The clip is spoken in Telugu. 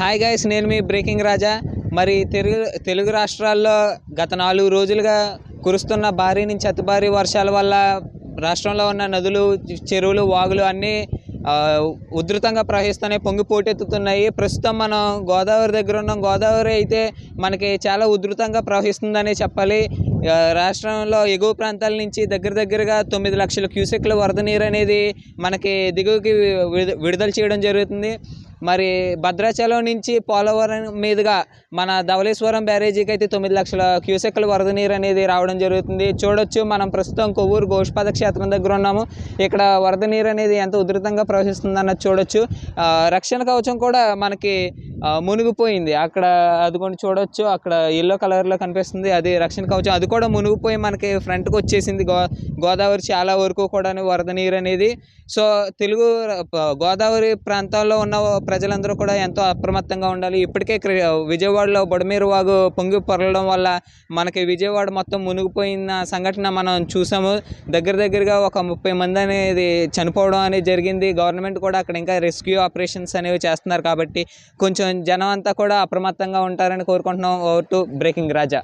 హాయ్ గైస్ నేను మీ బ్రేకింగ్ రాజా మరి తెలుగు తెలుగు రాష్ట్రాల్లో గత నాలుగు రోజులుగా కురుస్తున్న భారీ నుంచి అతి భారీ వర్షాల వల్ల రాష్ట్రంలో ఉన్న నదులు చెరువులు వాగులు అన్నీ ఉధృతంగా ప్రవహిస్తున్నాయి పొంగి పోటెత్తుతున్నాయి. ప్రస్తుతం మనం గోదావరి దగ్గర ఉన్నాం. గోదావరి అయితే మనకి చాలా ఉధృతంగా ప్రవహిస్తుందనే చెప్పాలి. రాష్ట్రంలో ఎగువ ప్రాంతాల నుంచి దగ్గర దగ్గరగా తొమ్మిది లక్షల క్యూసెక్ల వరద నీరు అనేది మనకి దిగువకి విడుదల చేయడం జరుగుతుంది. మరి భద్రాచలం నుంచి పోలవరం మీదుగా మన ధవళేశ్వరం బ్యారేజీకి అయితే తొమ్మిది లక్షల క్యూసెక్ల వరద నీరు అనేది రావడం జరుగుతుంది. చూడొచ్చు మనం ప్రస్తుతం కొవ్వూరు గోష్పాద క్షేత్రం దగ్గర ఉన్నాము. ఇక్కడ వరద నీరు అనేది ఎంత ఉధృతంగా ప్రవహిస్తుందన్నది చూడొచ్చు. రక్షణ కవచం కూడా మనకి మునిగిపోయింది. అక్కడ అదిగోండి చూడొచ్చు. అక్కడ ఎల్లో కలర్లో కనిపిస్తుంది. అది రక్షణ కవచం. అది కూడా మునిగిపోయి మనకి ఫ్రంట్కి వచ్చేసింది. గో గోదావరి చాలా వరకు కూడా వరద నీరు అనేది. సో తెలుగు గోదావరి ప్రాంతాల్లో ఉన్న ప్రజలందరూ కూడా ఎంతో అప్రమత్తంగా ఉండాలి. ఇప్పటికే క్రి- విజయవాడలో బొడమేరు వాగు పొంగి పొరలడం వల్ల మనకి విజయవాడ మొత్తం మునిగిపోయిన సంఘటన మనం చూసాము. దగ్గర దగ్గరగా ఒక ముప్పై మంది అనేది చనిపోవడం అనేది జరిగింది. గవర్నమెంట్ కూడా అక్కడ ఇంకా రెస్క్యూ ఆపరేషన్స్ అనేవి చేస్తున్నారు కాబట్టి కొంచెం జనం అంతా కూడా అప్రమత్తంగా ఉంటారని కోరుకుంటున్నాం. Over to breaking Raja.